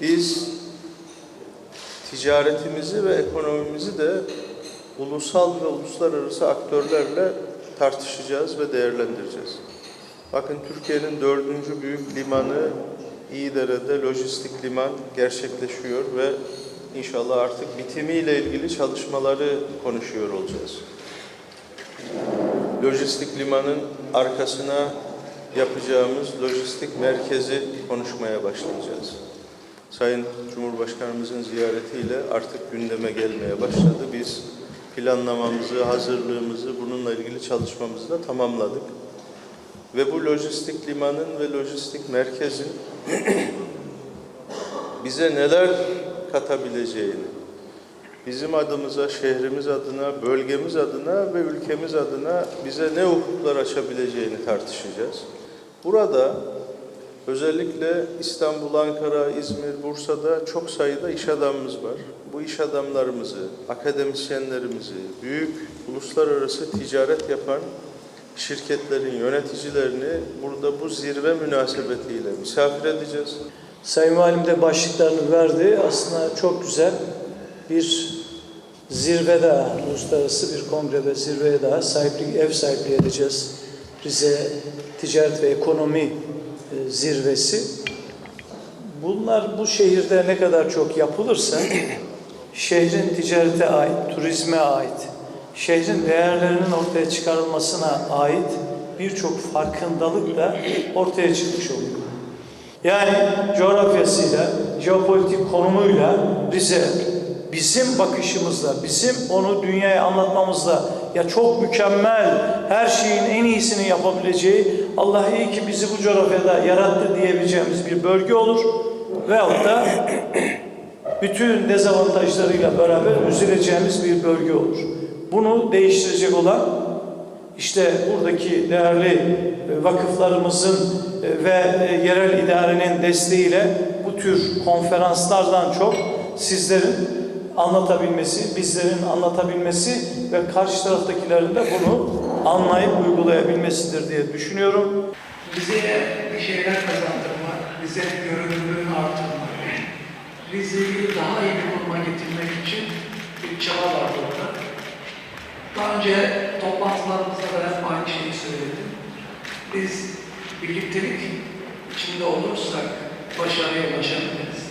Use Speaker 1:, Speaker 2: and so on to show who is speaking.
Speaker 1: Biz ticaretimizi ve ekonomimizi de ulusal ve uluslararası aktörlerle tartışacağız ve değerlendireceğiz. Bakın Türkiye'nin dördüncü büyük limanı İyidere'de lojistik liman gerçekleşiyor ve inşallah artık bitimiyle ilgili çalışmaları konuşuyor olacağız. Lojistik limanın arkasına yapacağımız lojistik merkezi konuşmaya başlayacağız. Sayın Cumhurbaşkanımızın ziyaretiyle artık gündeme gelmeye başladı. Biz planlamamızı, hazırlığımızı, bununla ilgili çalışmamızı da tamamladık. Ve bu lojistik limanın ve lojistik merkezin bize neler katabileceğini, bizim adımıza, şehrimiz adına, bölgemiz adına ve ülkemiz adına bize ne ufuklar açabileceğini tartışacağız. Burada özellikle İstanbul, Ankara, İzmir, Bursa'da çok sayıda iş adamımız var. Bu iş adamlarımızı, akademisyenlerimizi, büyük uluslararası ticaret yapan şirketlerin yöneticilerini burada bu zirve münasebetiyle misafir edeceğiz.
Speaker 2: Sayın Valim de başlıklarını verdi. Aslında çok güzel bir zirve daha, uluslararası bir kongrede zirveye daha sahiplik, ev sahipliği edeceğiz. Rize Ticaret ve Ekonomi e, Zirvesi. Bunlar bu şehirde ne kadar çok yapılırsa şehrin ticarete ait, turizme ait, şehrin değerlerinin ortaya çıkarılmasına ait birçok farkındalık da ortaya çıkmış oluyor. Yani coğrafyasıyla, jeopolitik konumuyla Rize bizim bakışımızla, bizim onu dünyaya anlatmamızla ya çok mükemmel, her şeyin en iyisini yapabileceği Allah iyi ki bizi bu coğrafyada yarattı diyebileceğimiz bir bölge olur. Veyahut da bütün dezavantajlarıyla beraber üzüleceğimiz bir bölge olur. Bunu değiştirecek olan işte buradaki değerli e, vakıflarımızın e, ve e, yerel idarenin desteğiyle bu tür konferanslardan çok sizlerin anlatabilmesi, bizlerin anlatabilmesi ve karşı taraftakilerin de bunu anlayıp uygulayabilmesidir diye düşünüyorum.
Speaker 3: Rize'ye bir şeyler kazandırmak, Rize'nin görünürlüğünü artırmak, Rize'yi daha iyi bir konuma getirmek için bir çaba var burada. Daha önce toplantılarımızda da hep aynı şeyi söyledim. Biz birliktelik içinde olursak başarıya ulaşabiliriz.